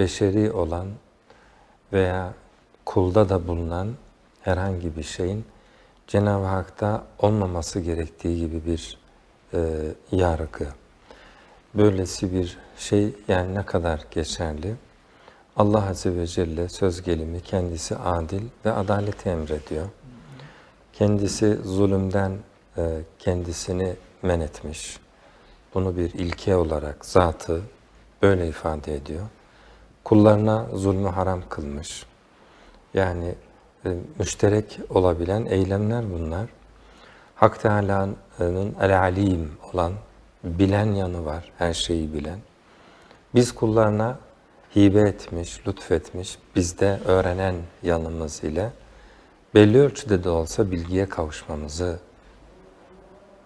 beşeri olan veya kulda da bulunan herhangi bir şeyin Cenab-ı Hak'ta olmaması gerektiği gibi bir e, yargı. Böylesi bir şey yani ne kadar geçerli? Allah Azze ve Celle söz gelimi kendisi adil ve adaleti emrediyor. Kendisi zulümden e, kendisini men etmiş. Bunu bir ilke olarak zatı böyle ifade ediyor Kullarına zulmü haram kılmış. Yani e, müşterek olabilen eylemler bunlar. Hak Teala'nın el-alim olan bilen yanı var, her şeyi bilen. Biz kullarına hibe etmiş, lütfetmiş, bizde öğrenen yanımız ile belli ölçüde de olsa bilgiye kavuşmamızı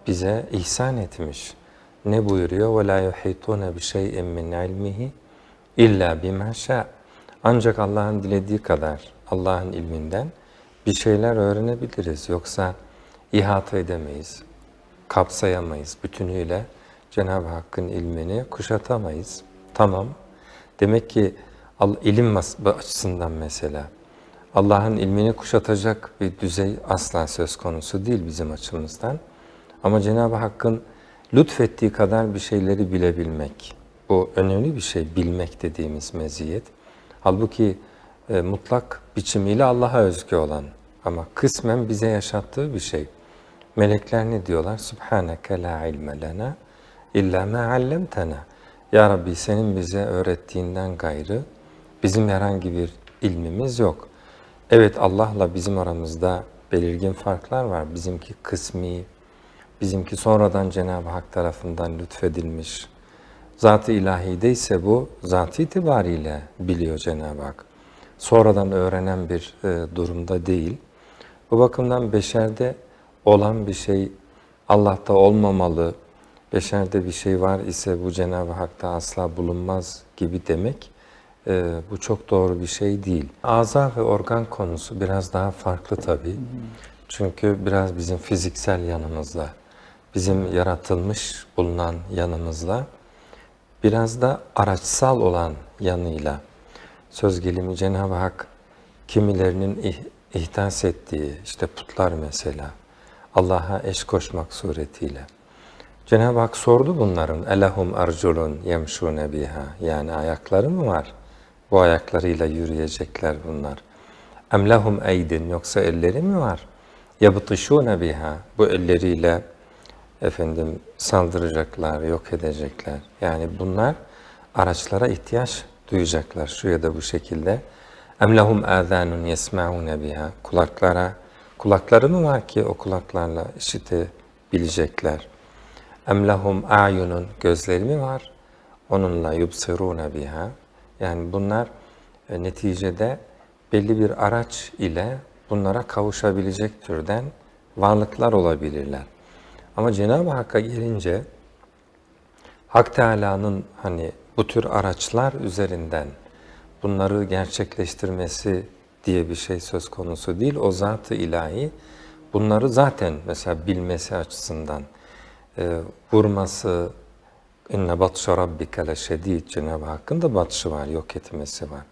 bize ihsan etmiş. Ne buyuruyor? وَلَا يُحِيطُونَ بِشَيْءٍ مِّنْ عِلْمِهِ İlla bimeşe. Ancak Allah'ın dilediği kadar Allah'ın ilminden bir şeyler öğrenebiliriz. Yoksa ihata edemeyiz, kapsayamayız. Bütünüyle Cenab-ı Hakk'ın ilmini kuşatamayız. Tamam. Demek ki ilim açısından mesela Allah'ın ilmini kuşatacak bir düzey asla söz konusu değil bizim açımızdan. Ama Cenab-ı Hakk'ın lütfettiği kadar bir şeyleri bilebilmek, bu önemli bir şey, bilmek dediğimiz meziyet. Halbuki e, mutlak biçimiyle Allah'a özgü olan ama kısmen bize yaşattığı bir şey. Melekler ne diyorlar? Subhaneke la ilme lena illa ma allamtana. Ya Rabbi senin bize öğrettiğinden gayrı bizim herhangi bir ilmimiz yok. Evet Allah'la bizim aramızda belirgin farklar var. Bizimki kısmi, bizimki sonradan Cenab-ı Hak tarafından lütfedilmiş. Zat-ı ilahide ise bu zat itibariyle biliyor Cenab-ı Hak. Sonradan öğrenen bir e, durumda değil. Bu bakımdan beşerde olan bir şey Allah'ta olmamalı, beşerde bir şey var ise bu Cenab-ı Hak'ta asla bulunmaz gibi demek e, bu çok doğru bir şey değil. Aza ve organ konusu biraz daha farklı tabii. Çünkü biraz bizim fiziksel yanımızla, bizim yaratılmış bulunan yanımızla, biraz da araçsal olan yanıyla söz gelimi Cenab-ı Hak kimilerinin ihdas ettiği, işte putlar mesela, Allah'a eş koşmak suretiyle. Cenab-ı Hak sordu bunların, elahum arculun yemşune biha, yani ayakları mı var? Bu ayaklarıyla yürüyecekler bunlar. Em lehum eydin, yoksa elleri mi var? Yabtışune biha, bu elleriyle efendim saldıracaklar, yok edecekler. Yani bunlar araçlara ihtiyaç duyacaklar şu ya da bu şekilde. Em lehum azanun yesmaun biha. Kulaklara kulakları mı var ki o kulaklarla işitebilecekler? Em lehum a'yunun gözleri mi var? Onunla yubsiruna biha. Yani bunlar e, neticede belli bir araç ile bunlara kavuşabilecek türden varlıklar olabilirler. Ama Cenab-ı Hakk'a gelince Hak Teala'nın hani bu tür araçlar üzerinden bunları gerçekleştirmesi diye bir şey söz konusu değil. O zat-ı ilahi bunları zaten mesela bilmesi açısından e, vurması, inne batşa rabbike leşedid Cenab-ı Hakk'ın da batışı var, yok etmesi var.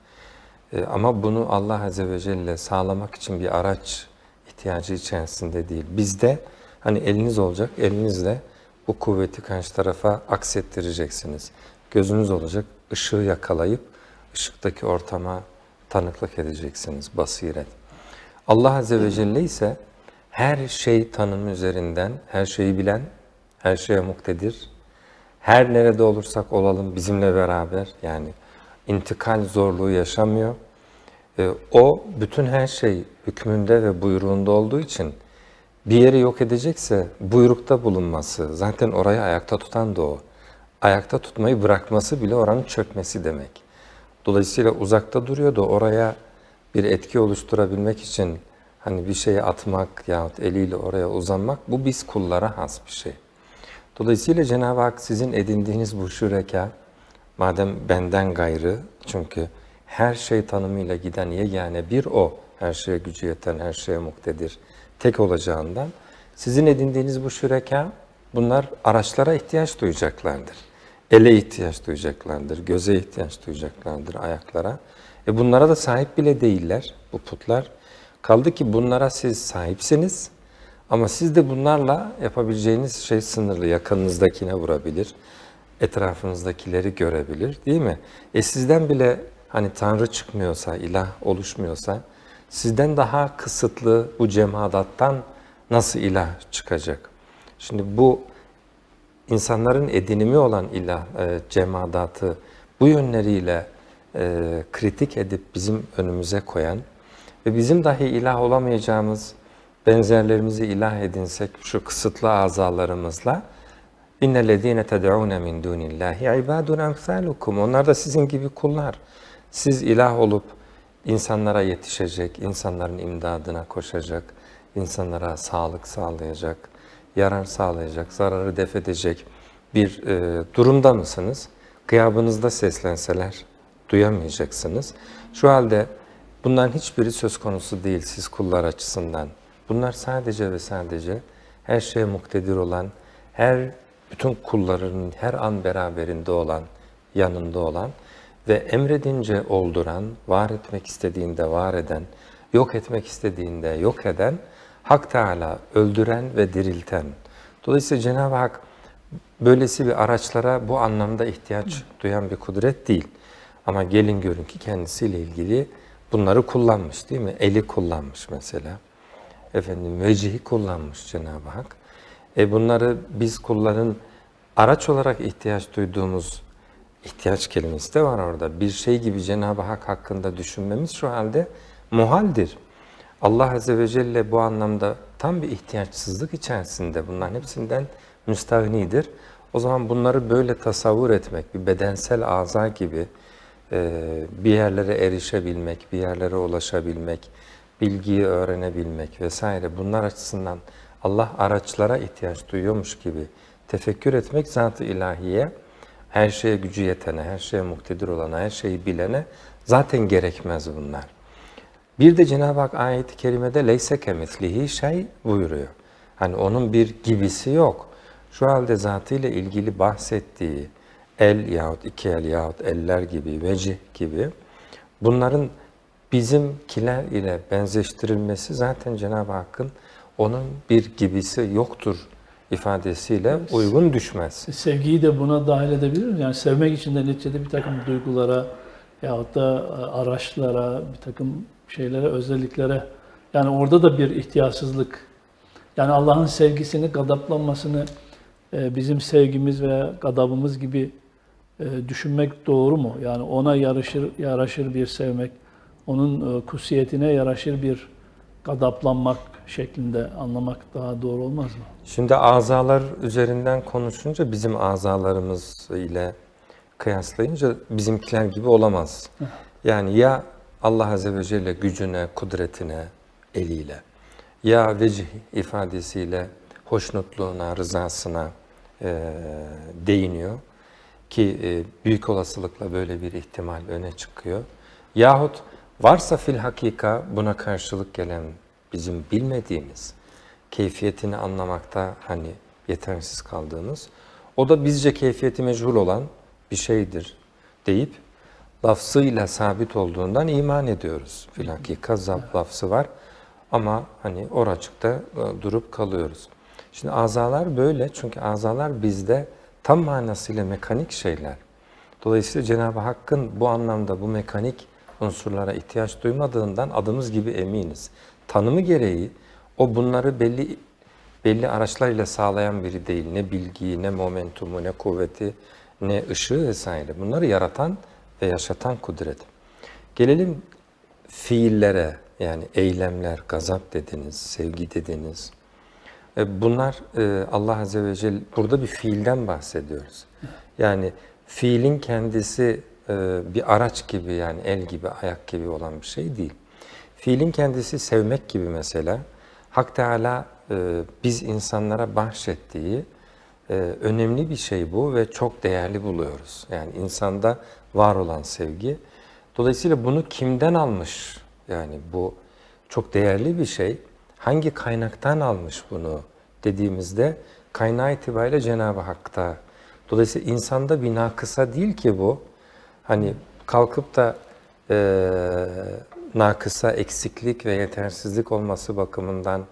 E, ama bunu Allah Azze ve Celle sağlamak için bir araç ihtiyacı içerisinde değil. Bizde hani eliniz olacak, elinizle bu kuvveti karşı tarafa aksettireceksiniz. Gözünüz olacak, ışığı yakalayıp ışıktaki ortama tanıklık edeceksiniz, basiret. Allah Azze ve Celle ise her şey tanımı üzerinden, her şeyi bilen, her şeye muktedir. Her nerede olursak olalım bizimle beraber yani intikal zorluğu yaşamıyor. E, o bütün her şey hükmünde ve buyruğunda olduğu için bir yeri yok edecekse buyrukta bulunması, zaten orayı ayakta tutan da o. Ayakta tutmayı bırakması bile oranın çökmesi demek. Dolayısıyla uzakta duruyor da oraya bir etki oluşturabilmek için hani bir şeye atmak yahut eliyle oraya uzanmak bu biz kullara has bir şey. Dolayısıyla Cenab-ı Hak sizin edindiğiniz bu şüreka, madem benden gayrı, çünkü her şey tanımıyla giden yegane bir o, her şeye gücü yeten, her şeye muktedir, tek olacağından, sizin edindiğiniz bu şüreka, bunlar araçlara ihtiyaç duyacaklardır. ele ihtiyaç duyacaklardır, göze ihtiyaç duyacaklardır, ayaklara. E bunlara da sahip bile değiller bu putlar. Kaldı ki bunlara siz sahipsiniz ama siz de bunlarla yapabileceğiniz şey sınırlı. Yakınınızdakine vurabilir, etrafınızdakileri görebilir değil mi? E sizden bile hani Tanrı çıkmıyorsa, ilah oluşmuyorsa sizden daha kısıtlı bu cemadattan nasıl ilah çıkacak? Şimdi bu insanların edinimi olan ilah, e, cemadatı bu yönleriyle e, kritik edip bizim önümüze koyan ve bizim dahi ilah olamayacağımız benzerlerimizi ilah edinsek şu kısıtlı azalarımızla İnnellezîne ted'ûne min dûnillâhi ibâdun emsâlukum. Onlar da sizin gibi kullar. Siz ilah olup insanlara yetişecek, insanların imdadına koşacak, insanlara sağlık sağlayacak, yarar sağlayacak, zararı def edecek bir e, durumda mısınız? Kıyabınızda seslenseler duyamayacaksınız. Şu halde bunların hiçbiri söz konusu değil siz kullar açısından. Bunlar sadece ve sadece her şeye muktedir olan, her bütün kulların her an beraberinde olan, yanında olan ve emredince olduran, var etmek istediğinde var eden, yok etmek istediğinde yok eden, Hak Teala öldüren ve dirilten. Dolayısıyla Cenab-ı Hak böylesi bir araçlara bu anlamda ihtiyaç duyan bir kudret değil. Ama gelin görün ki kendisiyle ilgili bunları kullanmış değil mi? Eli kullanmış mesela. Efendim vecihi kullanmış Cenab-ı Hak. E bunları biz kulların araç olarak ihtiyaç duyduğumuz ihtiyaç kelimesi de var orada. Bir şey gibi Cenab-ı Hak hakkında düşünmemiz şu halde muhaldir. Allah Azze ve Celle bu anlamda tam bir ihtiyaçsızlık içerisinde bunların hepsinden müstahnidir. O zaman bunları böyle tasavvur etmek, bir bedensel aza gibi e, bir yerlere erişebilmek, bir yerlere ulaşabilmek, bilgiyi öğrenebilmek vesaire bunlar açısından Allah araçlara ihtiyaç duyuyormuş gibi tefekkür etmek zat-ı ilahiye, her şeye gücü yetene, her şeye muktedir olana, her şeyi bilene zaten gerekmez bunlar. Bir de Cenab-ı Hak ayet-i kerimede leyse kemislihi şey buyuruyor. Hani onun bir gibisi yok. Şu halde zatıyla ilgili bahsettiği el yahut iki el yahut eller gibi, vecih gibi bunların bizimkiler ile benzeştirilmesi zaten Cenab-ı Hakk'ın onun bir gibisi yoktur ifadesiyle uygun düşmez. Sevgiyi de buna dahil edebilir miyiz? Yani sevmek için de neticede bir takım duygulara yahut da araçlara, bir takım şeylere, özelliklere yani orada da bir ihtiyaçsızlık. Yani Allah'ın sevgisini, gadaplanmasını e, bizim sevgimiz ve gadabımız gibi e, düşünmek doğru mu? Yani ona yarışır, yaraşır bir sevmek, onun e, kutsiyetine yaraşır bir gadaplanmak şeklinde anlamak daha doğru olmaz mı? Şimdi azalar üzerinden konuşunca bizim azalarımız ile kıyaslayınca bizimkiler gibi olamaz. Yani ya Allah Azze ve Celle gücüne, kudretine, eliyle ya vecih ifadesiyle hoşnutluğuna, rızasına e, değiniyor ki e, büyük olasılıkla böyle bir ihtimal öne çıkıyor. Yahut varsa fil hakika buna karşılık gelen bizim bilmediğimiz, keyfiyetini anlamakta hani yetersiz kaldığımız, o da bizce keyfiyeti meçhul olan bir şeydir deyip lafzıyla sabit olduğundan iman ediyoruz. Filakika zab lafzı var ama hani oracıkta e, durup kalıyoruz. Şimdi azalar böyle çünkü azalar bizde tam manasıyla mekanik şeyler. Dolayısıyla Cenab-ı Hakk'ın bu anlamda bu mekanik unsurlara ihtiyaç duymadığından adımız gibi eminiz. Tanımı gereği o bunları belli belli araçlarıyla sağlayan biri değil. Ne bilgiyi, ne momentumu, ne kuvveti, ne ışığı vesaire. Bunları yaratan ve yaşatan kudret. Gelelim fiillere yani eylemler, gazap dediniz, sevgi dediniz. E, Bunlar e, Allah Azze ve Celle burada bir fiilden bahsediyoruz. Yani fiilin kendisi bir araç gibi yani el gibi, ayak gibi olan bir şey değil. Fiilin kendisi sevmek gibi mesela. Hak Teala biz insanlara bahşettiği önemli bir şey bu ve çok değerli buluyoruz. Yani insanda var olan sevgi. Dolayısıyla bunu kimden almış? Yani bu çok değerli bir şey. Hangi kaynaktan almış bunu dediğimizde kaynağı itibariyle Cenab-ı Hak'ta. Dolayısıyla insanda bir nakısa değil ki bu. Hani kalkıp da e, nakısa, eksiklik ve yetersizlik olması bakımından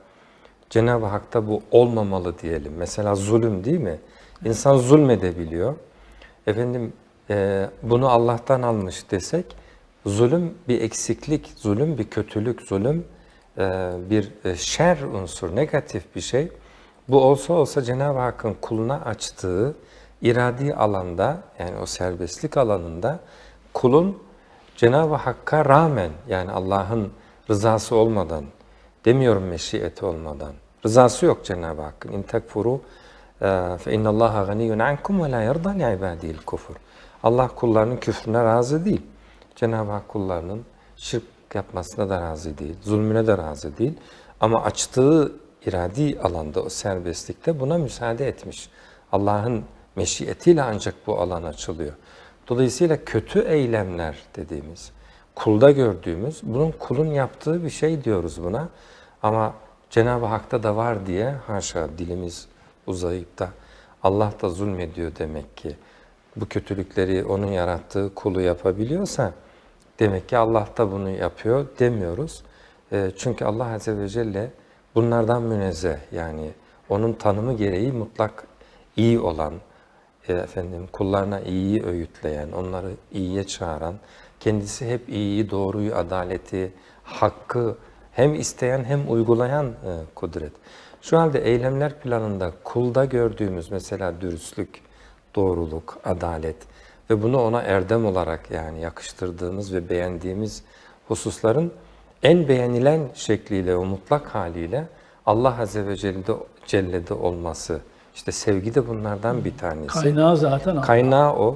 Cenab-ı Hak'ta bu olmamalı diyelim. Mesela zulüm değil mi? İnsan zulmedebiliyor. Efendim e, bunu Allah'tan almış desek, zulüm bir eksiklik, zulüm bir kötülük, zulüm e, bir e, şer unsur, negatif bir şey. Bu olsa olsa Cenab-ı Hakk'ın kuluna açtığı iradi alanda, yani o serbestlik alanında kulun Cenab-ı Hakk'a rağmen, yani Allah'ın rızası olmadan, demiyorum meşiyeti olmadan, rızası yok Cenab-ı Hakk'ın. İn tekfuru fe innallaha ganiyyun ankum ve la yerda li kufur. Allah kullarının küfrüne razı değil. Cenab-ı Hak kullarının şirk yapmasına da razı değil, zulmüne de razı değil. Ama açtığı iradi alanda, o serbestlikte buna müsaade etmiş. Allah'ın meşiyetiyle ancak bu alan açılıyor. Dolayısıyla kötü eylemler dediğimiz, kulda gördüğümüz, bunun kulun yaptığı bir şey diyoruz buna. Ama Cenab-ı Hak'ta da var diye haşa dilimiz uzayıp da Allah da zulmediyor demek ki. Bu kötülükleri onun yarattığı kulu yapabiliyorsa demek ki Allah da bunu yapıyor demiyoruz. E, çünkü Allah Azze ve Celle bunlardan münezzeh yani onun tanımı gereği mutlak iyi olan, efendim kullarına iyiyi öğütleyen, onları iyiye çağıran, kendisi hep iyiyi, doğruyu, adaleti, hakkı hem isteyen hem uygulayan e, kudret. Şu halde eylemler planında kulda gördüğümüz mesela dürüstlük, doğruluk, adalet ve bunu ona erdem olarak yani yakıştırdığımız ve beğendiğimiz hususların en beğenilen şekliyle, o mutlak haliyle Allah Azze ve Celle'de, Celle'de olması. İşte sevgi de bunlardan bir tanesi. Kaynağı zaten Allah. Kaynağı o.